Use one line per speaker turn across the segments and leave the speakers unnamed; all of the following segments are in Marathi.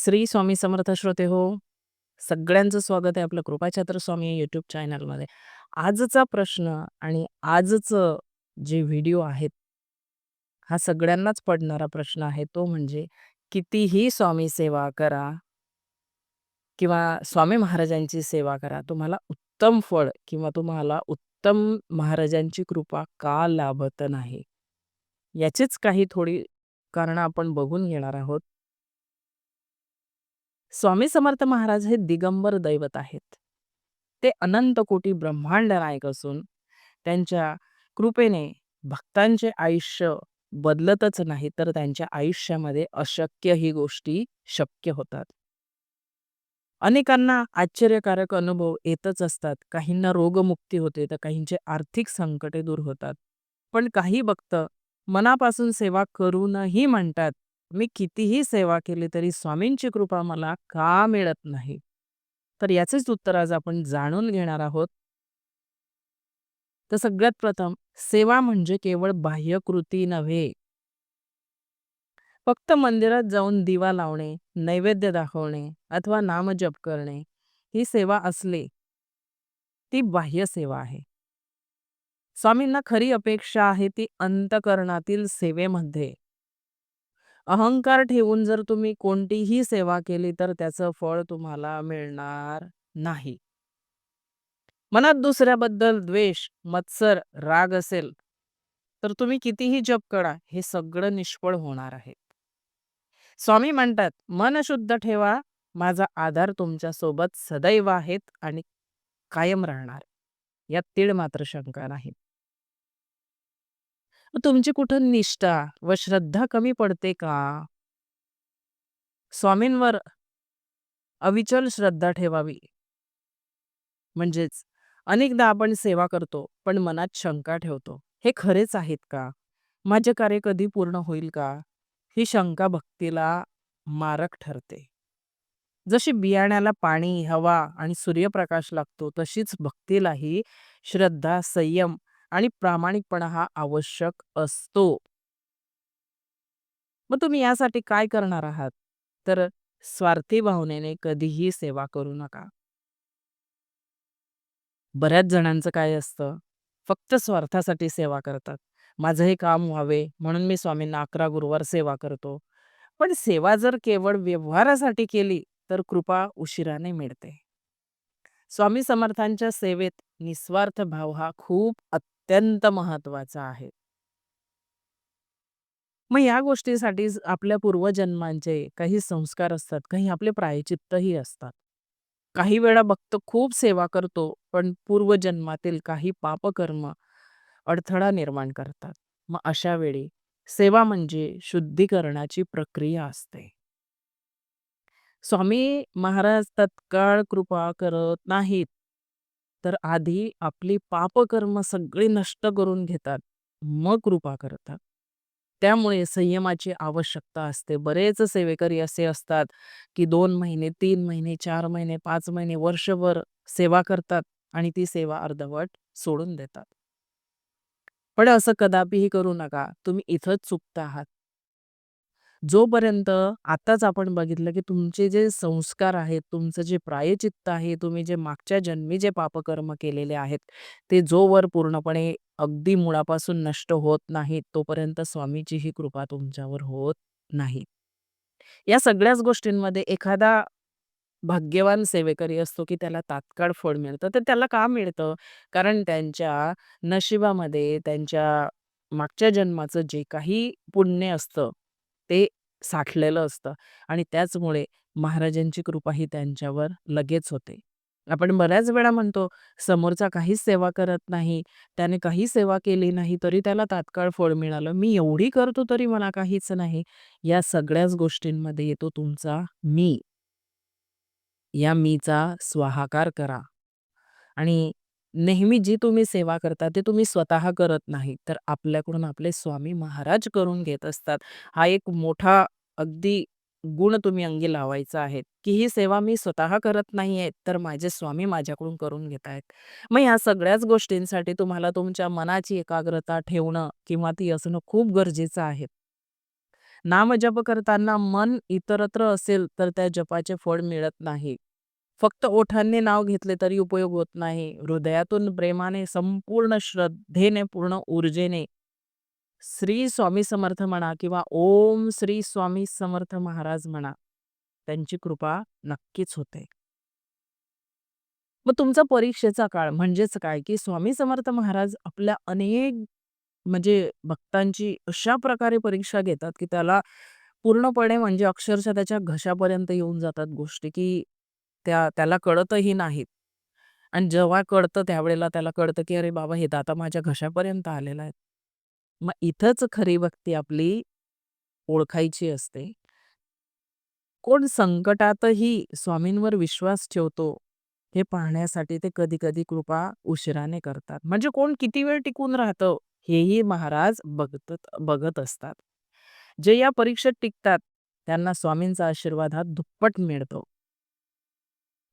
श्री स्वामी समर्थ श्रोते हो. सगळ्यांचं स्वागत आहे आपलं कृपाछात्र स्वामी या यूट्यूब चॅनलमध्ये. आजचा प्रश्न आणि आजचं जे व्हिडिओ आहेत, हा सगळ्यांनाच पडणारा प्रश्न आहे. तो म्हणजे कितीही स्वामी सेवा करा किंवा स्वामी महाराजांची सेवा करा, तुम्हाला उत्तम फळ किंवा तुम्हाला उत्तम महाराजांची कृपा का लाभत नाही? याचीच काही थोडी कारणं आपण बघून घेणार आहोत. स्वामी समर्थ महाराज हे दिगंबर दैवत आहेत. ते अनंत कोटी ब्रह्मांड नायक असून त्यांच्या कृपेने भक्तांचे आयुष्य बदलतच नाही, तर त्यांच्या आयुष्यामध्ये अशक्य ही गोष्टी शक्य होतात. अनेकांना आश्चर्यकारक अनुभव येतच असतात. काहींना रोगमुक्ती होते, तर काहींचे आर्थिक संकटे दूर होतात. पण काही भक्त मनापासून सेवा करूनही म्हणतात, "मी कितीही सेवा केली तरी स्वामींची कृपा मला का मिळत नाही?" तर याचेच उत्तर आज आपण जाणून घेणार आहोत. तर सगळ्यात प्रथम सेवा म्हणजे केवळ बाह्यकृती नव्हे. फक्त मंदिरात जाऊन दिवा लावणे, नैवेद्य दाखवणे अथवा नामजप करणे ही सेवा असले, ती बाह्य सेवा आहे. स्वामींना खरी अपेक्षा आहे ती अंतःकरणातील सेवेमध्ये. अहंकार ठेवून जर तुम्ही कोणतीही सेवा केली, तर त्याचं फळ तुम्हाला मिळणार नाही. मनात दुसऱ्याबद्दल द्वेष, मत्सर, राग असेल, तर तुम्ही कितीही जप करा, हे सगळं निष्फळ होणार आहे. स्वामी म्हणतात, "मन शुद्ध ठेवा, माझा आधार तुमच्यासोबत सदैव आहेत आणि कायम राहणार." यात तीळ मात्र शंका नाही. तुमची कुठं निष्ठा व श्रद्धा कमी पडते का? स्वामींवर अविचल श्रद्धा ठेवावी. म्हणजेच अनेकदा आपण सेवा करतो, पण मनात शंका ठेवतो. हे खरेच आहेत का? माझे कार्य कधी पूर्ण होईल का? ही शंका भक्तीला मारक ठरते. जशी बियाण्याला पाणी, हवा आणि सूर्यप्रकाश लागतो, तशीच भक्तीलाही श्रद्धा, संयम आणि प्रामाणिकपणा हा आवश्यक असतो. मग तुम्ही यासाठी काय करणार आहात? तर स्वार्थी भावनेने कधीही सेवा करू नका. बऱ्याच जणांचं काय असतं, फक्त स्वार्थासाठी सेवा करतात. माझं हे काम व्हावे म्हणून मी स्वामींना 11 गुरुवार सेवा करतो. पण सेवा जर केवळ व्यवहारासाठी केली, तर कृपा उशिराने मिळते. स्वामी समर्थांच्या सेवेत निस्वार्थ भाव हा खूप अत्यंत महत्त्वाचा आहे. मग या गोष्टीसाठी आपल्या पूर्वजन्मांचे काही संस्कार असतात, काही आपले प्रायचित्तही असतात. काही वेळा भक्त खूप सेवा करतो, पण पूर्वजन्मातील काही पापकर्म अडथळा निर्माण करतात. मग अशा वेळी सेवा म्हणजे शुद्धीकरणाची प्रक्रिया असते. स्वामी महाराज तत्काळ कृपा करत नाहीत. तर आधी आपली पापकर्म सगळी नष्ट करून घेतात, मग कृपा करतात. त्यामुळे संयमाची आवश्यकता असते. बरेच सेवेकरी असे असतात, की दोन महिने, तीन महिने, चार महिने, पाच महिने, वर्षभर सेवा करतात आणि ती सेवा अर्धवट सोडून देतात. पण असं कदापिही करू नका. तुम्ही इथंच चुकता आहात. जोपर्यंत आताच आपण बघितलं, की तुमचे जे संस्कार आहेत, तुमचं जे प्रायचित्त आहे, तुम्ही जे मागच्या जन्मी जे पापकर्म केलेले आहेत, ते जोवर पूर्णपणे अगदी मुळापासून नष्ट होत नाहीत, तोपर्यंत स्वामीची ही कृपा तुमच्यावर होत नाही. या सगळ्याच गोष्टींमध्ये एखादा भाग्यवान सेवेकरी असतो, की त्याला तात्काळ फळ मिळतं. तर त्याला का मिळतं? कारण त्यांच्या नशिबामध्ये त्यांच्या मागच्या जन्माचं जे काही पुण्य असतं, ते साठलेलं असतं आणि त्याचमुळे महाराजांची कृपा ही त्यांच्यावर लगेच होते. आपण बऱ्याच वेळा म्हणतो, समोरचा काहीच सेवा करत नाही, त्याने काही सेवा केली नाही, तरी त्याला तात्काळ फळ मिळालं. मी एवढी करतो तरी मला काहीच नाही. या सगळ्याच गोष्टींमध्ये येतो तुमचा मी. या मीचा स्वाहाकार करा आणि नेहमी जी तुम्ही सेवा करता, ते तुम्ही स्वतः करत नाही, तर आपल्याकडून आपले स्वामी महाराज करून घेत असतात. हा एक मोठा अगदी गुण तुम्ही अंगी लावायचा आहे, की ही सेवा मी स्वतः करत नाहीये, तर माझे स्वामी माझ्याकडून करून घेत आहेत मग ह्या सगळ्याच गोष्टींसाठी तुम्हाला तुमच्या मनाची एकाग्रता ठेवणं किंवा ती असणं खूप गरजेचं आहे. नामजप करताना मन इतरत्र असेल तर त्या जपाचे फळ मिळत नाही. फक्त ओठांनी नाव घेतले तरी उपयोग होत नाही. हृदयातून प्रेमाने, संपूर्ण श्रद्धेने, पूर्ण ऊर्जेने श्री स्वामी समर्थ म्हणा किंवा ओम श्री स्वामी समर्थ महाराज म्हणा. त्यांची कृपा नक्कीच होते. मग तुमचा परीक्षेचा काळ म्हणजेच काय, की स्वामी समर्थ महाराज आपल्या अनेक म्हणजे भक्तांची अशा प्रकारे परीक्षा घेतात, की त्याला पूर्णपणे म्हणजे अक्षरशः त्याच्या घशापर्यंत येऊन जातात गोष्टी, की त्या त्याला कळतही नाहीत. आणि जेव्हा कळतं त्यावेळेला त्याला कळतं, की अरे बाबा हे तर माझ्या घशापर्यंत आलेलं आहे. मग इथंच खरी भक्ती आपली ओळखायची असते. कोण संकटातही स्वामींवर विश्वास ठेवतो, हे पाहण्यासाठी ते कधी-कधी कृपा उशिराने करतात. म्हणजे कोण किती वेळ टिकून राहतं, हेही महाराज बघत बघत असतात. जे या परीक्षेत टिकतात, त्यांना स्वामींचा आशीर्वाद हा दुप्पट मिळतो.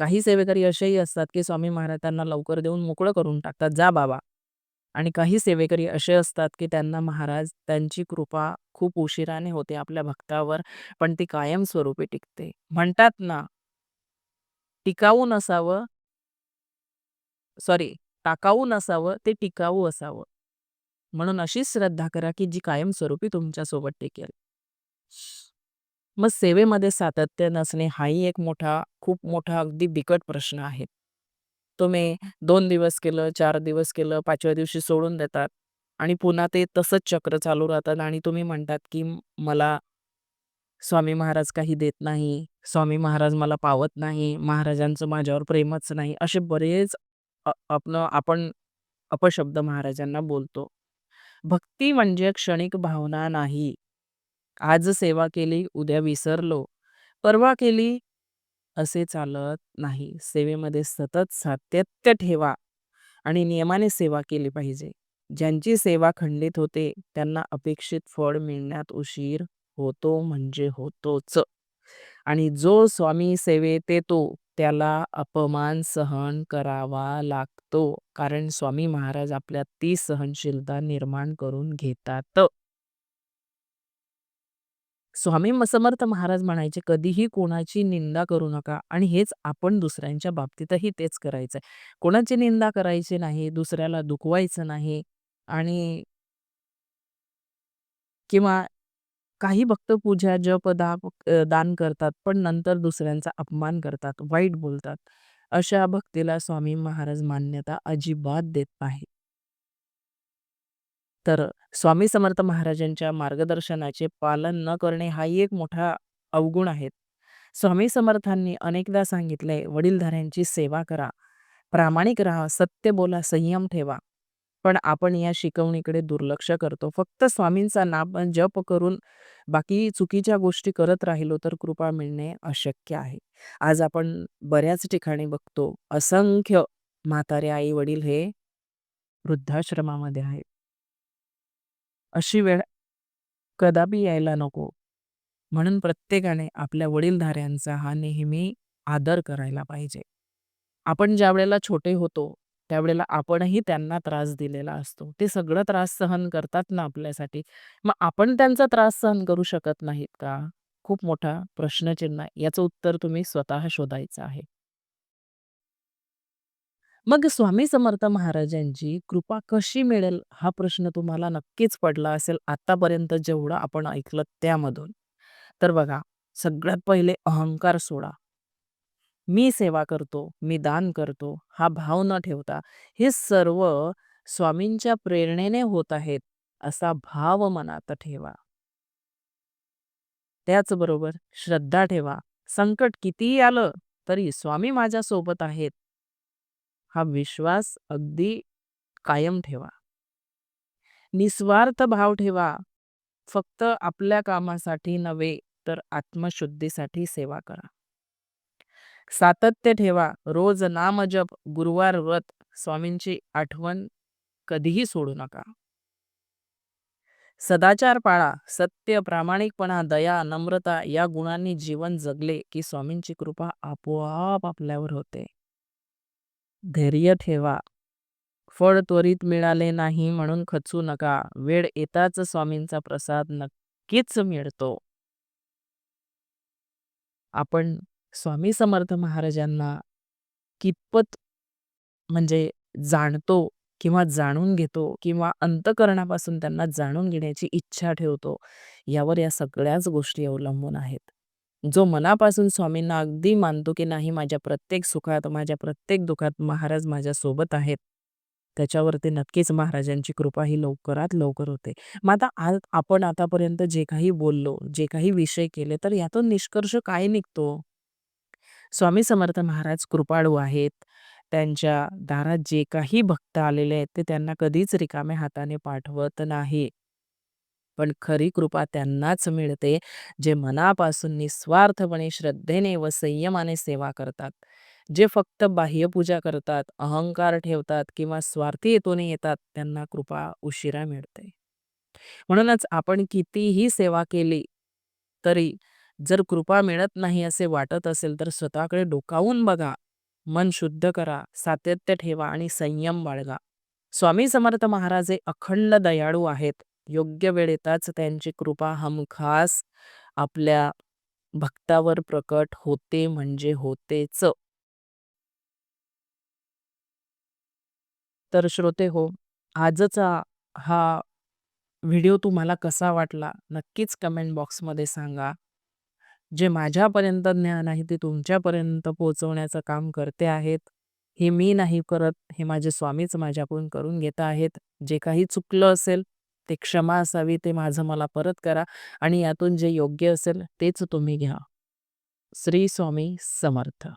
काही सेवेकरी असेही असतात, की स्वामी महाराज त्यांना लवकर देऊन मोकळं करून टाकतात, "जा बाबा." आणि काही सेवेकरी असे असतात, की त्यांना महाराज त्यांची कृपा खूप उशिराने होते आपल्या भक्तावर, पण ती कायमस्वरूपी टिकते. म्हणतात ना टिकाऊ नसावं सॉरी, टाकाऊ नसावं, ते टिकाऊ असावं. म्हणून अशीच श्रद्धा करा, की जी कायमस्वरूपी तुमच्यासोबत टिकेल. मग सेवेमध्ये सातत्य नसणे हाही एक मोठा, खूप मोठा अगदी बिकट प्रश्न आहे. तुम्ही दोन दिवस केलं, चार दिवस केलं, पाचव्या दिवशी सोडून देतात आणि पुन्हा ते तसंच चक्र चालू राहतात आणि तुम्ही म्हणतात, की मला स्वामी महाराज काही देत नाही, स्वामी महाराज मला पावत नाही, महाराजांचं माझ्यावर प्रेमच नाही. असे बरेच आपलं आपण अपशब्द महाराजांना बोलतो. भक्ती म्हणजे क्षणिक भावना नाही. आज सेवा केली, उद्या विसरलो, परवा केली, असे चालत नाही. सेवेमध्ये सतत सातत्य ठेवा आणि नियमाने सेवा केली पाहिजे. ज्यांची सेवा खंडित होते, त्यांना अपेक्षित फळ मिळण्यात उशीर होतो म्हणजे होतोच. आणि जो स्वामी सेवेत येतो, त्याला अपमान सहन करावा लागतो. कारण स्वामी महाराज आपल्यात ती सहनशीलता निर्माण करून घेतात. स्वामी समर्थ महाराज म्हणायचे, "कधीही कोणाची निंदा करू नका" आणि हेच आपण दुसऱ्यांच्या बाबतीतही तेच करायचं आहे. कोणाची निंदा करायची नाही, दुसऱ्याला दुखवायचं नाही आणि किंवा काही भक्त पूजा, जप, दाप दान करतात, पण नंतर दुसऱ्यांचा अपमान करतात, वाईट बोलतात. अशा भक्तीला स्वामी महाराज मान्यता अजिबात देत नाही तर स्वामी समर्थ महाराजांच्या मार्गदर्शनाचे पालन न करणे हाही एक मोठा अवगुण आहे. स्वामी समर्थांनी अनेकदा सांगितले वडीलधाऱ्यांची सेवा करा, प्रामाणिक राहा, सत्य बोला, संयम ठेवा. पण आपण या शिकवणीकडे दुर्लक्ष करतो. फक्त स्वामींचा नाम जप करून बाकी चुकीच्या गोष्टी करत राहिलो तर कृपा मिळणे अशक्य आहे. आज आपण बऱ्याच ठिकाणी बघतो, असंख्य म्हातारे आई-वडील हे वृद्धाश्रमामध्ये आहेत. अशी वेळ कदापि यायला नको. म्हणून प्रत्येकाने आपल्या वडीलधाऱ्यांचा हा नेहमी आदर करायला पाहिजे. आपण ज्यावेळेला छोटे होतो, त्यावेळेला आपणही त्यांना त्रास दिलेला असतो. ते सगळं त्रास सहन करतात ना आपल्यासाठी. मग आपण त्यांचा त्रास सहन करू शकत नाहीत का? खूप मोठा प्रश्नचिन्ह आहे. याचं उत्तर तुम्ही स्वतः शोधायचं आहे. मग स्वामी समर्थ महाराजांची कृपा कशी मिळेल हा प्रश्न तुम्हाला नक्कीच पडला असेल आतापर्यंत जेवढं आपण ऐकलं त्यामधून. तर बघा, सगळ्यात पहिले अहंकार सोडा. मी सेवा करतो, मी दान करतो, हा भाव न ठेवता हे सर्व स्वामींच्या प्रेरणेने होत आहेत, असा भाव मनात ठेवा. त्याचबरोबर श्रद्धा ठेवा. संकट कितीही आलं तरी स्वामी माझ्यासोबत आहेत. हा विश्वास अगदी कायम ठेवा. निस्वार्थ भाव ठेवा. फक्त आपल्या कामासाठी नव्हे, तर आत्मशुद्धीसाठी सेवा करा. सातत्य ठेवा. रोज नामजप, गुरुवार व्रत, स्वामींची आठवण कधीही सोडू नका. सदाचार पाळा. सत्य, प्रामाणिकपणा, दया, नम्रता या गुणांनी जीवन जगले, की स्वामींची कृपा आपोआप आपल्यावर होते. धैर्य ठेवा. फळ त्वरित मिळाले नाही म्हणून खचू नका. वेळ येताच स्वामींचा प्रसाद नक्कीच मिळतो. आपण स्वामी समर्थ महाराजांना कितपत म्हणजे जाणतो किंवा जाणून घेतो किंवा अंतःकरणापासून त्यांना जाणून घेण्याची इच्छा ठेवतो, यावर या सगळ्याच गोष्टी अवलंबून आहेत. जो मनापासून स्वामींना अगदी मानतो, की नाही माझ्या प्रत्येक सुखात, माझ्या प्रत्येक दुःखात महाराज माझ्यासोबत आहेत. त्याच्यावरती नक्कीच महाराजांची कृपा ही लवकरात लवकर होते. मग आता आज आपण आतापर्यंत जे काही बोललो, जे काही विषय केले, तर यातून निष्कर्ष काय निघतो? स्वामी समर्थ महाराज कृपाळू आहेत. त्यांच्या दारात जे काही भक्त आलेले आहेत, ते त्यांना कधीच रिकाम्या हाताने पाठवत नाही. पण खरी कृपा त्यांनाच मिळते, जे मनापासून निस्वार्थपणे श्रद्धेने व संयमाने सेवा करतात. जे फक्त बाह्यपूजा करतात, अहंकार ठेवतात किंवा स्वार्थी हेतूने येतात, त्यांना कृपा उशिरा मिळते. म्हणूनच आपण कितीही सेवा केली, तरी जर कृपा मिळत नाही असे वाटत असेल, तर स्वतःकडे डोकावून बघा. मन शुद्ध करा, सातत्य ठेवा आणि संयम बाळगा. स्वामी समर्थ महाराज हे अखंड दयाळू आहेत. योग्य वेळेतच त्यांची कृपा हमखास आपल्या भक्तावर प्रकट होते म्हणजे होतेच. तर श्रोते हो आजचा हा व्हिडिओ तुम्हाला कसा वाटला? नक्कीच कमेंट बॉक्समध्ये सांगा. जे माझ्यापर्यंत ज्ञान आहे, ते तुमच्यापर्यंत पोहोचवण्याचं काम करते आहेत. हे मी नाही करत, हे माझे स्वामीच माझ्याकडून करून घेत आहेत. जे काही चुकलं असेल, ते क्षमा असावी, ते माझं मला परत करा आणि यातून जे योग्य असेल, तेच तुम्ही घ्या. श्री स्वामी समर्थ.